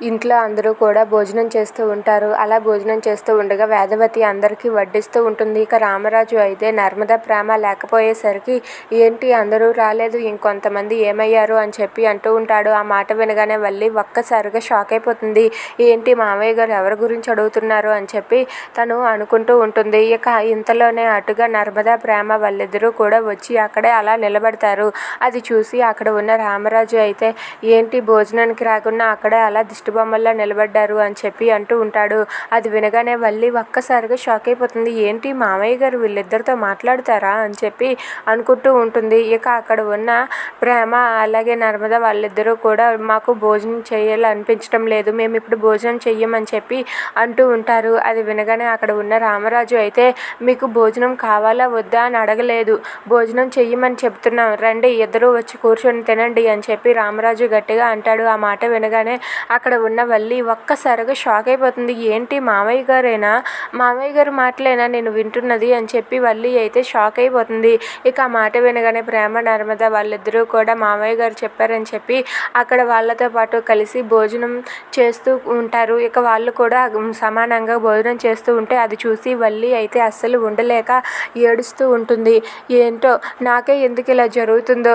ఇంట్లో అందరూ కూడా భోజనం చేస్తూ ఉంటారు. అలా భోజనం చేస్తూ ఉండగా వేదవతి అందరికీ వడ్డిస్తూ ఉంటుంది. ఇక రామరాజు అయితే నర్మద ప్రేమ లేకపోయేసరికి ఏంటి అందరూ రాలేదు ఇంకొంతమంది ఏమయ్యారు అని చెప్పి అంటూ ఉంటాడు. ఆ మాట వినగానే వల్లి ఒక్కసారిగా షాక్ అయిపోతుంది. ఏంటి మామయ్య గారు ఎవరి గురించి అడుగుతున్నారు అని చెప్పి తను అనుకుంటూ ఉంటుంది. ఇక ఇంతలోనే అటుగా నర్మదా ప్రేమ వాళ్ళిద్దరూ కూడా వచ్చి అక్కడే అలా నిలబడతారు. అది చూసి అక్కడ ఉన్న రామరాజు అయితే ఏంటి భోజనానికి రాకుండా అక్కడే అలా దిష్టి బొమ్మల్లా నిలబడ్డారు అని చెప్పి అంటూ ఉంటాడు. అది వినగానే వల్లి ఒక్కసారిగా షాక్ అయిపోతుంది. ఏంటి మామయ్య గారు వీళ్ళిద్దరితో మాట్లాడతారా? అని చెప్పి అనుకుంటూ ఉంటుంది. ఇక అక్కడ ఉన్న ప్రేమ అలాగే నర్మద వాళ్ళిద్దరూ కూడా మాకు భోజనం చేయాలనిపించడం లేదు. మేము ఇప్పుడు భోజనం చెయ్యమని చెప్పి అంటూ ఉంటారు. అది వినగానే అక్కడ ఉన్న రామరాజు అయితే మీకు భోజనం కావాలా వద్దా? అని అడగలేదు. భోజనం చెయ్యమని చెప్తున్నాం. రండి ఇద్దరూ వచ్చి కూర్చొని తినండి అని చెప్పి రామరాజు గట్టిగా అంటాడు. ఆ మాట వినగానే అక్కడ ఉన్న వల్లి ఒక్కసారిగా షాక్ అయిపోతుంది. ఏంటి మామయ్య గారేనా? మామయ్య గారు మాటలేనా? నేను వింటున్నది అని చెప్పి వల్లి అయితే షాక్ అయిపోతుంది. ఇక ఆ మాట వినగానే ప్రేమ నర్మద వాళ్ళిద్దరూ కూడా మామయ్య గారు చెప్పారని చెప్పి అక్కడ వాళ్ళతో పాటు కలిసి భోజనం చేస్తూ ఉంటారు. ఇక వాళ్ళు కూడా సమానంగా భోజనం చేస్తూ ఉంటే అది చూసి వల్లి అయితే అస్సలు ఉండలేక ఏడుస్తూ ఉంటుంది. ఏంటో నాకే ఎందుకు ఇలా జరుగుతుందో?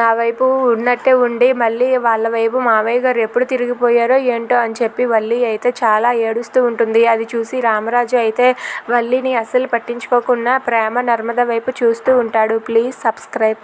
నా వైపు ఉన్నట్టే ఉండి మళ్ళీ వాళ్ళ వైపు మామయ్య గారు ఎప్పుడు తిరిగిపోయారు? చేశారో ఏంటో అని చెప్పి వల్లి అయితే చాలా ఏడుస్తూ ఉంటుంది. అది చూసి రామరాజు అయితే వల్లిని అస్సలు పట్టించుకోకుండా ప్రేమ నర్మద వైపు చూస్తూ ఉంటాడు. Please subscribe.